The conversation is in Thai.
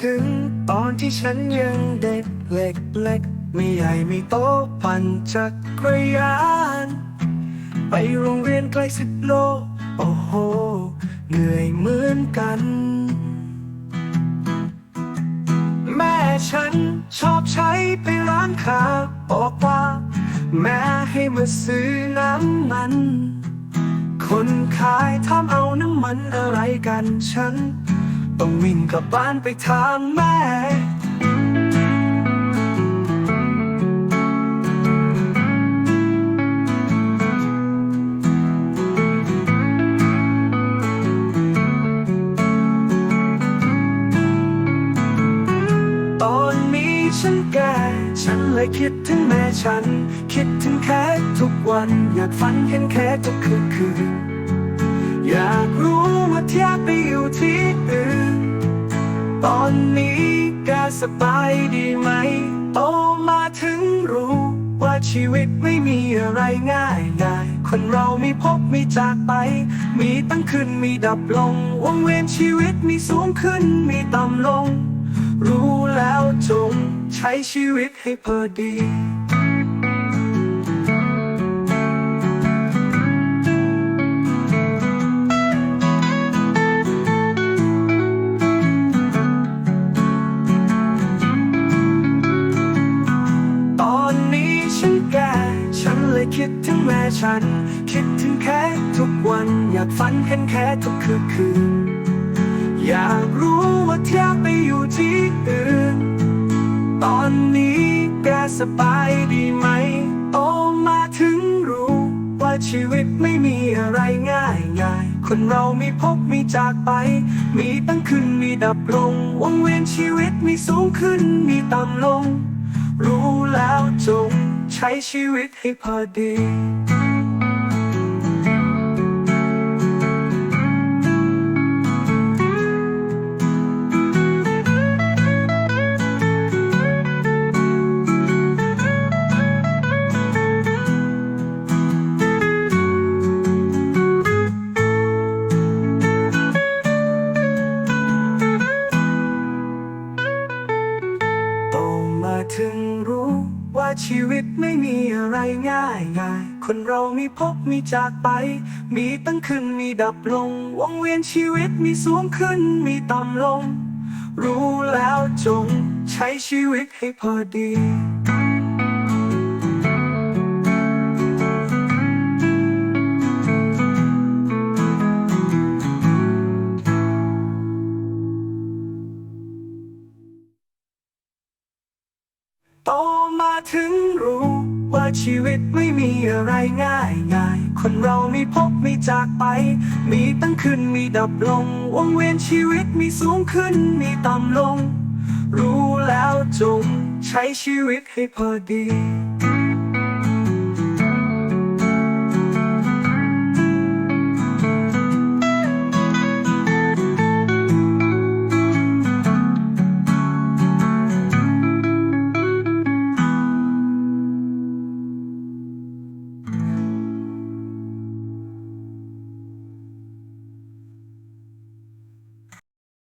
ถึงตอนที่ฉันยังเด็กเล็กๆไม่ใหญ่ไม่โตปั่นจักรยาน ไปโรงเรียนไกลสิบโล โอ้โห เหนื่อยเหมือนกัน แม่ฉันชอบใช้ไปร้านค้าบอกว่า แม่ให้มาซื้อน้ำมัน คนขายถามเอาน้ำมันอะไรกันฉัน ต้องวิ่งกลับบ้านไปถามแม่ ตอนนี้ฉันแก่ ฉันเลยคิดถึงแม่ฉัน คิดถึงแค่ทุกวัน อยากฝันเห็นแค่ทุกคืนคืน อยากรู้ว่าเที่ยไปอยู่ที่อื่น ตอนนี้แกสบายดีไหม โตมาถึงรู้ว่าชีวิตไม่มีอะไรง่ายง่ายคนเรามีพบมีจากไป มีตั้งขึ้นมีดับลงวงเวียนชีวิตมีสูงขึ้นมีต่ำลง รู้แล้วจงใช้ชีวิตให้พอดี คิดถึงแม่ฉัน คิดถึงแค่ทุกวัน อยากฝันเห็นแค่ทุกคืนคืน อยากรู้ว่าเที่ยไปอยู่ที่อื่น ตอนนี้แกสบายดีไหม โตมาถึงรู้ ว่าชีวิตไม่มีอะไรง่ายง่าย คนเรามีพบมีจากไป มีตั้งขึ้นมีดับลงวงเวียนชีวิตมีสูงขึ้นมีต่ำลง รู้แล้วจง ใช้ชีวิตให้พอดี ชีวิตไม่มีอะไรง่ายง่ายคนเรามีพบมีจากไป มีตั้งขึ้นมีดับลง วงเวียนชีวิตมีสูงขึ้นมีต่ำลง รู้แล้วจงใช้ชีวิตให้พอดี โตมาถึงรู้ว่าชีวิตไม่มีอะไรง่ายง่าย คนเรามีพบมีจากไป มีตั้งขึ้นมีดับลง วงเวียนชีวิตมีสูงขึ้นมีต่ำลง รู้แล้วจงใช้ชีวิตให้พอดี